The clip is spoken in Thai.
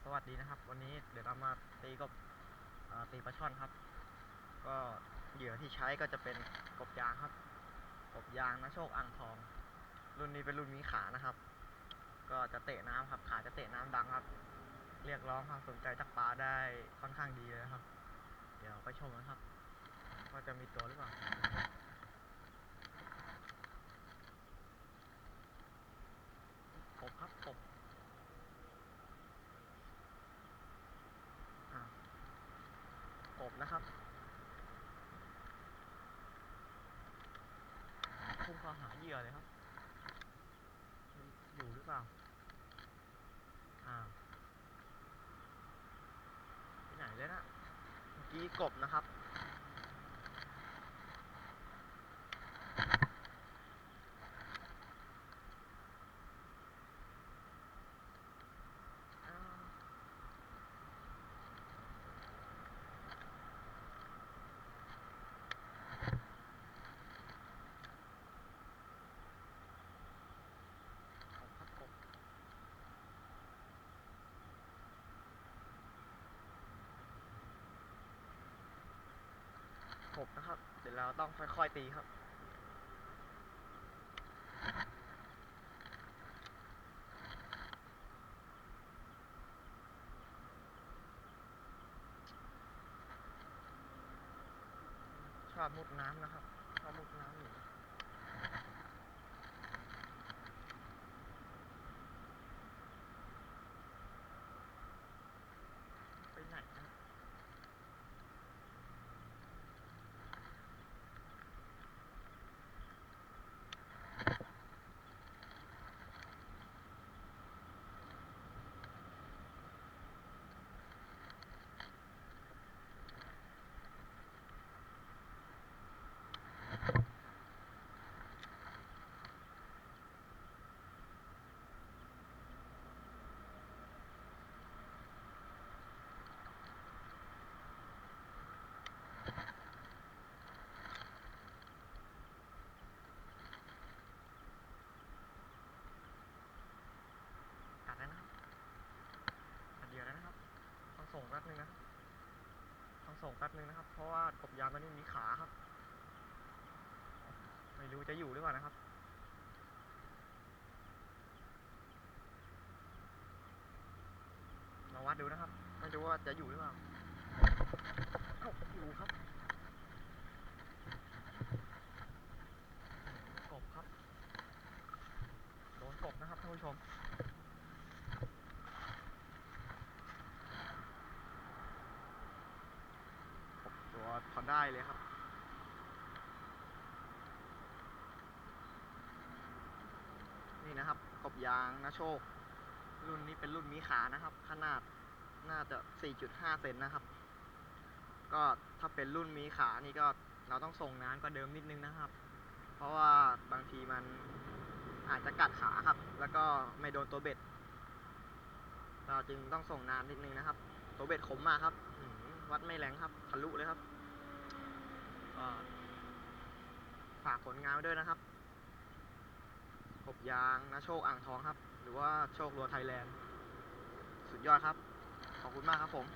สวัสดีนะครับ วันนี้เดี๋ยวเรามาตีกบตีปลาช่อนครับ ก็เหยื่อที่ใช้ก็จะเป็นกบยางครับ กบยางนะโชคอ่างทอง รุ่นนี้เป็นรุ่นมีขานะครับ ก็จะเตะน้ำครับ ขาจะเตะน้ำดังครับ เรียกร้องความสนใจจากปลาได้ค่อนข้างดีเลยครับ เดี๋ยวไปชมกันครับ ว่าจะมีตัวหรือเปล่า กบครับกบอ่ บนะครับ พุ่งเข้าหาเหยื่อเลยครับ อยู่หรือเปล่า อ่าไปไหนเลยนะเมื่อกี้กบนะครับ อ้าวกบครับกบ กนะครับ เดี๋ยวเราต้องค่อยๆตีครับ ชอบมุดน้ำนะครับชอบมุดน้ำอยู่ไปไหนนะกัดแล้วนะครับกัดเหยื่อแล้วนะครับ ต้อง ส่งแป๊บนึงนะครับต้องส่งแป๊บนึงนะครับ เพราะว่ากบยางตัวนี้มีขาครับ ไม่รู้จะอยู่หรือเปล่านะครับลองวัดดูนะครับ ไม่รู้ว่าจะอยู่หรือเปล่าเอ้าอยู่ครับกบครับ โดนกบนะครับท่านผู้ชม กบตัวพอ ได้เลยครับ นี่นะครับ กบยางนะโชค รุ่นนี้เป็นรุ่นมีขานะครับ ขนาดน่าจะ 4.5 เซนนะครับ ก็ถ้าเป็นรุ่นมีขานี่ก็เราต้องส่งนานกว่าเดิมนิดนึงนะครับ เพราะว่าบางทีมันอาจจะกัดขาครับ แล้วก็ไม่โดนตัวเบ็ด เราจึงต้องส่งนานนิดนึงนะครับ ตัวเบ็ดขมมากครับ วัดไม่แรงครับ ทะลุเลยครับ ก็ฝากผลงานไว้ด้วยนะครับกบยางนะโชคอ่างทองครับ หรือว่าโชครัวไทยแลนด์ สุดยอดครับ ขอบคุณมากครับผม